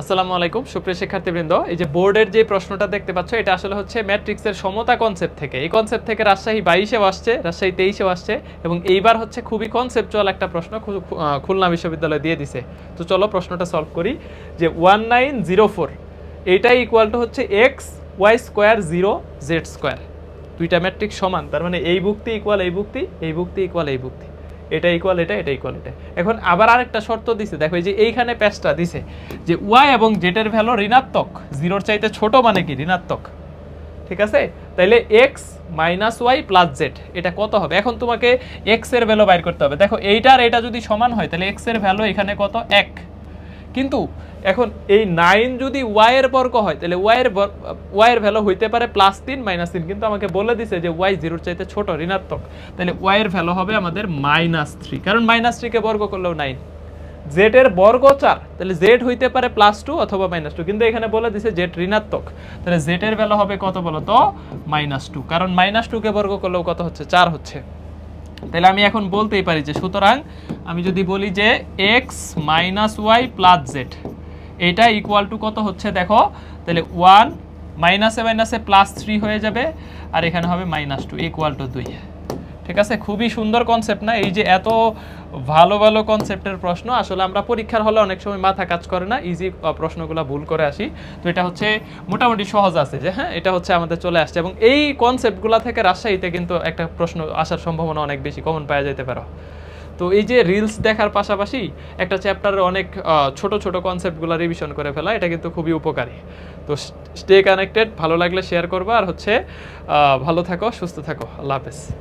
আসসালামু আলাইকুম, সুপ্রিয় শিক্ষার্থীবৃন্দ। এই যে বোর্ডের যে প্রশ্নটা দেখতে পাচ্ছ, এটা আসলে হচ্ছে ম্যাট্রিক্সের সমতা কনসেপ্ট থেকে। এই কনসেপ্ট থেকে রাজশাহী বাইশেও আসছে, রাজশাহী তেইশেও আসছে, এবং এইবার হচ্ছে খুবই কনসেপচুয়াল একটা প্রশ্ন খুলনা বিশ্ববিদ্যালয় দিয়ে দিছে। তো চলো প্রশ্নটা সলভ করি, যে ওয়ান নাইন জিরো ফোর এইটাই ইকুয়াল টু হচ্ছে X Y square zero Z square দুইটা ম্যাট্রিক্স সমান, তার মানে এই বুক্তি ইকুয়াল এই বুক্তি এই বুক্তি ইকুয়াল এই বুক্তি এটা ইকুয়াল এটা এটা ইকুয়াল এটা। এখন আবার আরেকটা শর্ত দিছে। দেখো, এই যে এইখানে প্যাচটা দিছে, যে ওয়াই এবং জেটের ভ্যালু ঋণাত্মক জিরোর চাইতে ছোট মানে কি? ঋণাত্মক। ঠিক আছে? তাইলে X minus Y plus Z এটা কত হবে? এখন তোমাকে এক্সের ভ্যালু বাইর করতে হবে। দেখো, এইটার, এটা যদি সমান হয় তাহলে এক্সের ভ্যালু এখানে কত? এক। কিন্তু এখন এই নাইন যদি ওয়াইয়ের বর্গ হয়, তাহলে ওয়াই এর ওয়াই এর ভ্যালু হইতে পারে প্লাস তিন মাইনাস তিন। কিন্তু আমাকে বলে দিছে যে ওয়াই জিরোর চাইতে ছোট, ঋণাত্মক। তাহলে ওয়াই এর ভ্যালু হবে আমাদের মাইনাস থ্রি কারণ মাইনাস থ্রিকে বর্গ করলেও নাইন জেড এর বর্গ চার, তাহলে জেড হইতে পারে প্লাস টু অথবা মাইনাস টু কিন্তু এখানে বলে দিছে জেড ঋণাত্মক। তাহলে জেড এর ভ্যালু হবে কত বলো তো মাইনাস টু কারণ মাইনাস টুকে বর্গ করলেও কত হচ্ছে? চার হচ্ছে। তাহলে আমি এখন বলতেই পারি যে সুতরাং আমি যদি বলি যে x minus Y plus Z এটা ইকুয়াল টু কত হচ্ছে দেখো? তাহলে ওয়ান মাইনাসে মাইনাসে প্লাস থ্রি হয়ে যাবে, আর এখানে হবে মাইনাস টু ইকুয়াল টু দুই। ঠিক আছে? খুবই সুন্দর কনসেপ্ট না? এই যে এত ভালো ভালো কনসেপ্টের প্রশ্ন, আসলে আমরা পরীক্ষার হলে অনেক সময় মাথা কাজ করে না। ইজি প্রশ্নগুলো ভুল করে আসি। তো এটা হচ্ছে মোটামুটি সহজ আছে যে হ্যাঁ? এটা হচ্ছে আমাদের চলে আসছে। এবং এই কনসেপ্টগুলো থেকে রাজশাহীতে কিন্তু একটা প্রশ্ন আসার সম্ভাবনা অনেক বেশি। কমন পাওয়া যেতে পারো। তো এই যে রিলস দেখার পাশাপাশি একটা চ্যাপ্টারের অনেক ছোট ছোট কনসেপ্টগুলো রিভিশন করে ফেলা, এটা কিন্তু খুবই উপকারী। তো স্টে কানেক্টেড ভালো লাগলে শেয়ার করবা। আর হচ্ছে ভালো থাকো, সুস্থ থাকো। আল্লাহ হাফেজ।